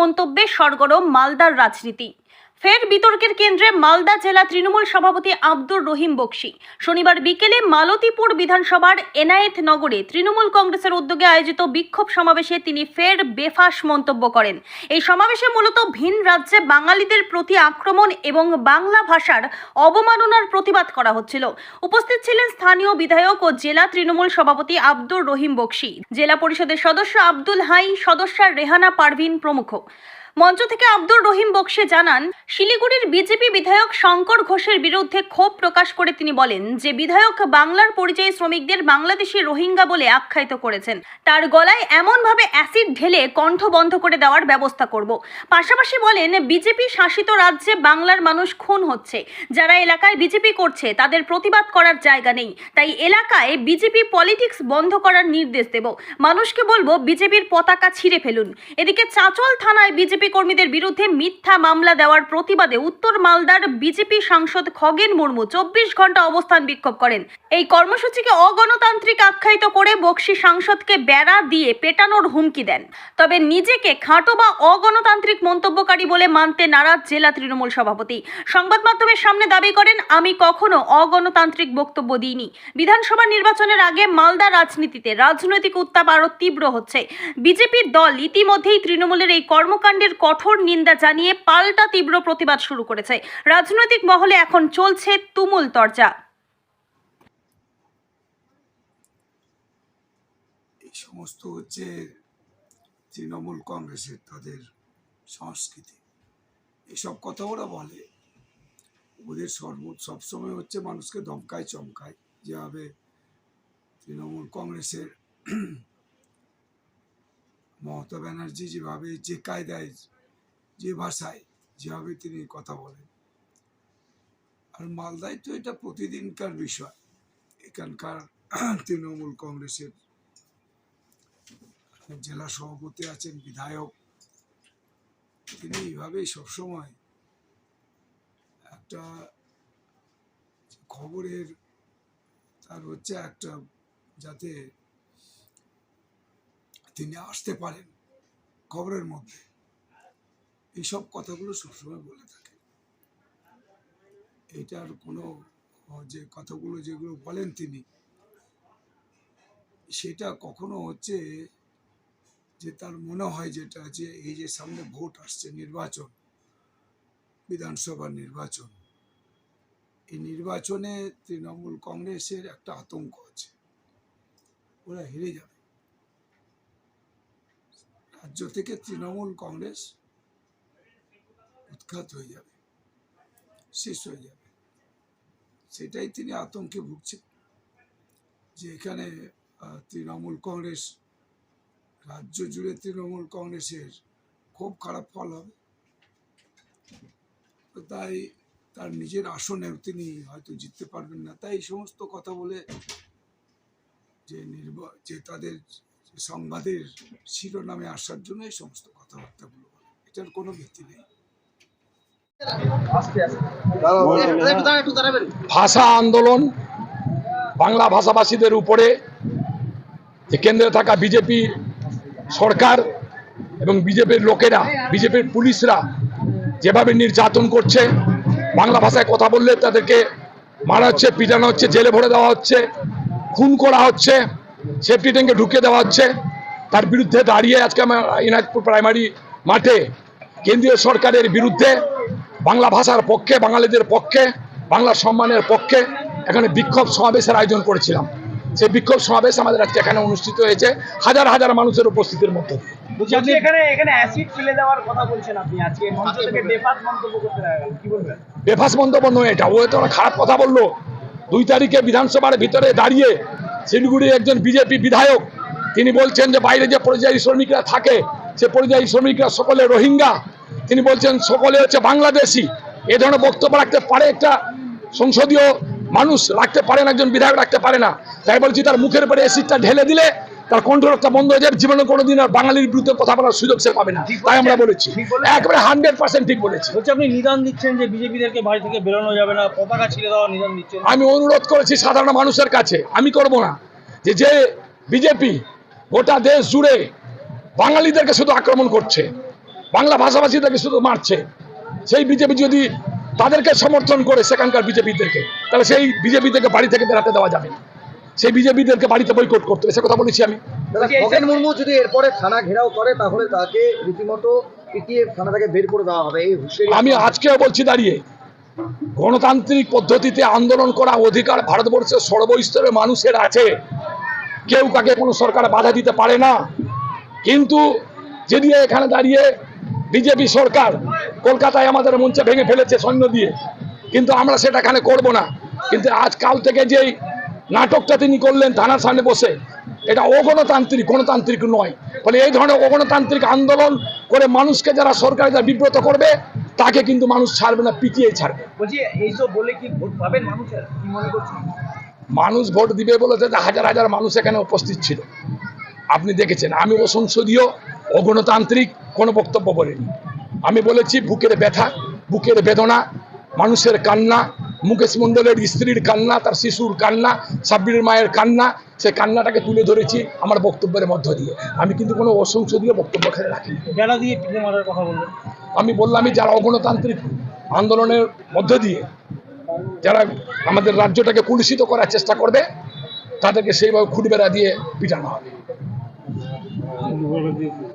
মন্তব্যে সরগরম মালদার রাজনীতি। ফের বিতর্কের কেন্দ্রে মালদা জেলা তৃণমূল সভাপতি আব্দুর রহিম বক্সি। শনিবার বিকেলে মালতীপুর বিধানসভার এনায়েত নগরে তৃণমূল কংগ্রেসের উদ্যোগে আয়োজিত বিক্ষোভ সমাবেশে তিনি ফের বেফাস মন্তব্য করেন। এই সমাবেশে মূলত ভিন রাজ্যে বাঙালিদের প্রতি আক্রমণ এবং বাংলা ভাষার অবমাননার প্রতিবাদ করা হচ্ছিল। উপস্থিত ছিলেন স্থানীয় বিধায়ক ও জেলা তৃণমূল সভাপতি আব্দুর রহিম বক্সি। জেলা পরিষদের সদস্য আব্দুল হাই, সদস্যা রেহানা পারভিন প্রমুখ। মঞ্চ থেকে আব্দুর রহিম বক্সে জানান, শিলিগুড়ির বিজেপি বিধায়ক শঙ্কর ঘোষের বিরুদ্ধে ক্ষোভ প্রকাশ করে তিনি বলেন যে, বিধায়ক বাংলার পরিযায়ী শ্রমিকদের বাংলাদেশি রোহিঙ্গা বলে আখ্যায়িত করেছেন। তার গলায় এমনভাবে অ্যাসিড ঢেলে কণ্ঠ বন্ধ করে দেওয়ার ব্যবস্থা করব। পাশাপাশি বলেন, বিজেপি শাসিত রাজ্যে বাংলার মানুষ খুন হচ্ছে। যারা এলাকায় বিজেপি করছে, তাদের প্রতিবাদ করার জায়গা নেই। তাই এলাকায় বিজেপি পলিটিক্স বন্ধ করার নির্দেশ দেব। মানুষকে বলব, বিজেপির পতাকা ছিঁড়ে ফেলুন। এদিকে চাঁচল থানায় বিজেপি কর্মীদের বিরুদ্ধে মিথ্যা মামলা দেওয়ার প্রতিবাদে উত্তর মালদার বিজেপি সাংসদ খগেন মুর্মু চব্বিশ ঘণ্টা অবস্থান বিক্ষোভ করেন। এই কর্মসূচিকে অগণতান্ত্রিক আখ্যায়িত করে বক্সি সাংসদকে বেড়া দিয়ে পেটানোর হুমকি দেন। তবে নিজেকে খাঁটো বা অগণতান্ত্রিক মন্তব্যকারী বলে মানতে নারাজ জেলা তৃণমূল সভাপতি। সংবাদ মাধ্যমের সামনে দাবি করেন, আমি কখনো অগণতান্ত্রিক বক্তব্য দিইনি। বিধানসভা নির্বাচনের আগে মালদা রাজনীতিতে রাজনৈতিক উত্তাপ আরও তীব্র হচ্ছে। বিজেপির দল ইতিমধ্যেই তৃণমূলের এই কর্মকাণ্ডের কঠোর নিন্দা জানিয়ে পাল্টা তীব্র প্রতিবাদ শুরু করেছে। রাজনৈতিক মহলে এখন চলছে তুমুল তরজা। এই সমস্ত হচ্ছে তৃণমূল কংগ্রেসের তাদের সংস্কৃতি। এসব কথা ওরা বলে। ওদের সর্ব, সবসময় হচ্ছে মানুষকে ধমকায়, চমকায় যেভাবে তৃণমূল কংগ্রেসের মমতা ব্যানার্জি যেভাবে যে কায়দায়, যে ভাষায় যেভাবে তিনি কথা বলেন। আর মালদায় তো এটা প্রতিদিনকার বিষয়। এখানকার তৃণমূল কংগ্রেসের জেলা সভাপতি আছেন, বিধায়ক। তিনি এইভাবেই সবসময় একটা খবরের তার হচ্ছে একটা যাতে তিনি আসতে পারেন খবরের মধ্যে। এইসব কথাগুলো সবসময় বলে থাকে। এটার কোনো, যে কথাগুলো যেগুলো বলেন তিনি, সেটা কখনো হচ্ছে যে তার মনে হয় যেটা, যে এই যে সামনে ভোট আসছে, নির্বাচন বিধানসভা নির্বাচন, এই নির্বাচনে তৃণমূল কংগ্রেসের একটা আতঙ্ক আছে। ওরা হেরে যাবে। রাজ্য থেকে তৃণমূল কংগ্রেস উৎখাত হয়ে যাবে, শেষ হয়ে যাবে। সেটাই তিনি আতঙ্কে ভুগছেন যে এখানে তৃণমূল কংগ্রেস, রাজ্য জুড়ে তৃণমূল কংগ্রেসের খুব খারাপ ফল হবে। তাই তার নিজের আসনেও তিনি হয়তো জিততে পারবেন না। তাই সমস্ত কথা বলে যে নির্বা যে তাদের সংবাদের শিরোনামে আসার জন্য এই সমস্ত কথাবার্তাগুলো এটার কোনো ভিত্তি নেই। ভাষা আন্দোলন, বাংলা ভাষাভাষীদের উপরে কেন্দ্রে থাকা বিজেপি সরকার এবং বিজেপির লোকেরা, বিজেপির পুলিশরা যেভাবে নির্যাতন করছে, বাংলা ভাষায় কথা বললে তাদেরকে মারা হচ্ছে, পিটানো হচ্ছে, জেলে ভরে দেওয়া হচ্ছে, খুন করা হচ্ছে সেফটি ট্যাঙ্কে ঢুকিয়ে দেওয়া হচ্ছে। তার বিরুদ্ধে দাঁড়িয়ে আজকে আমার ইনাজপুর প্রাইমারি মাঠে কেন্দ্রীয় সরকারের বিরুদ্ধে বাংলা ভাষার পক্ষে বাঙালিদের পক্ষে বাংলা সম্মানের পক্ষে এখানে বিক্ষোভ সমাবেশের আয়োজন করেছিলাম। সেই বিক্ষোভ সমাবেশ আমাদের আজকে এখানে অনুষ্ঠিত হয়েছে হাজার হাজার মানুষের উপস্থিতির মধ্যে। বলছি আপনি এখানে এখানে অ্যাসিড ফেলে দেওয়ার কথা বলছেন আপনি। আজকে মঞ্চ থেকে বেফাস মন্তব্য করতে দেখা গেল কি বলবেন? বেফাস মন্তব্য নয় এটা ও তো খারাপ কথা বলল। দুই তারিখে বিধানসভার ভিতরে দাঁড়িয়ে শিলিগুড়ির একজন বিজেপি বিধায়ক। তিনি বলছেন যে বাইরে যে পরিযায়ী শ্রমিকরা থাকে, সে পরিযায়ী শ্রমিকরা সকলে রোহিঙ্গা। তিনি বলছেন সকলে হচ্ছে বাংলাদেশি। এ ধরনের বক্তব্য রাখতে পারে একটা সংসদীয় মানুষ, রাখতে পারেন একজন বিধায়ক রাখতে পারে না। তাই বলছি তার মুখের উপরে এসিডটা ঢেলে দিলে তার কণ্ঠরক্ষা বন্ধ হয়ে যাবে জীবনে কোনোদিন আর বাঙালির বিরুদ্ধে কথা বলার সুযোগ সে পাবে না। তাই আমরা বলেছি। একবারে হান্ড্রেড পার্সেন্ট ঠিক বলেছি। বলছি আপনি নিদান দিচ্ছেন যে বিজেপিদেরকে বাড়ি থেকে বেরোনো যাবে না পতাকা ছিঁড়ে দেওয়া নিদান দিচ্ছেন। আমি অনুরোধ করেছি সাধারণ মানুষের কাছে আমি করব না যে যে বিজেপি গোটা দেশ জুড়ে বাঙালিদেরকে শুধু আক্রমণ করছে বাংলা ভাষাভাষীদেরকে শুধু মারছে সেই বিজেপি যদি তাদেরকে সমর্থন করে সেখানকার বিজেপিদেরকে তাহলে সেই বিজেপি থেকে বাড়ি থেকে বেরাতে দেওয়া যাবে। না। সেই বিজেপিদেরকে বাড়িতে বৈকট করতে হবে সে কথা বলেছি আমি। খগেন মুর্মু যদি এরপরে থানা ঘেরাও করে তাহলে তাকে রীতিমতো পিটিয়ে থানা থেকে বের করে দেওয়া হবে এই আমি আজকেও বলছি দাঁড়িয়ে। গণতান্ত্রিক পদ্ধতিতে আন্দোলন করা অধিকার ভারতবর্ষের সর্বস্তরের মানুষের আছে। কেউ কাকে কোনো সরকার বাধা দিতে পারে না। কিন্তু যদি এখানে দাঁড়িয়ে বিজেপি সরকার কলকাতায় আমাদের মঞ্চে ভেঙে ফেলেছে সৈন্য দিয়ে কিন্তু আমরা সেটা এখানে করব না। কিন্তু আজ কাল থেকে যেই নাটকটা তিনি করলেন থানার সামনে বসে। এটা অগণতান্ত্রিক গণতান্ত্রিক নয়। ফলে এই ধরনের অগণতান্ত্রিক আন্দোলন করে মানুষকে যারা সরকার যারা বিব্রত করবে তাকে কিন্তু মানুষ ছাড়বে না পিটিয়ে ছাড়বে। মনে মানুষ ভোট দিবে বলেছে যে হাজার হাজার মানুষ এখানে উপস্থিত ছিল। আপনি দেখেছেন আমি ও সংসদীয় অগণতান্ত্রিক কোনো বক্তব্য বলিনি। আমি বলেছি বুকের ব্যথা বুকের বেদনা মানুষের কান্না মুকেশ মণ্ডলের স্ত্রীর কান্না তার শিশুর কান্না সাব্বিরের মায়ের কান্না সে কান্নাটাকে তুলে ধরেছি আমার বক্তব্যের মধ্য দিয়ে। আমি কিন্তু কোনো অসংসদীয় বক্তব্য খেলে রাখিনি। বেলা দিয়ে পিঠে মারার কথা বললেন? আমি বললামই যারা অগণতান্ত্রিক আন্দোলনের মধ্য দিয়ে যারা আমাদের রাজ্যটাকে কুলুষিত করার চেষ্টা করবে তাদেরকে সেইভাবে খুঁড়বেড়া দিয়ে পিটানো হবে।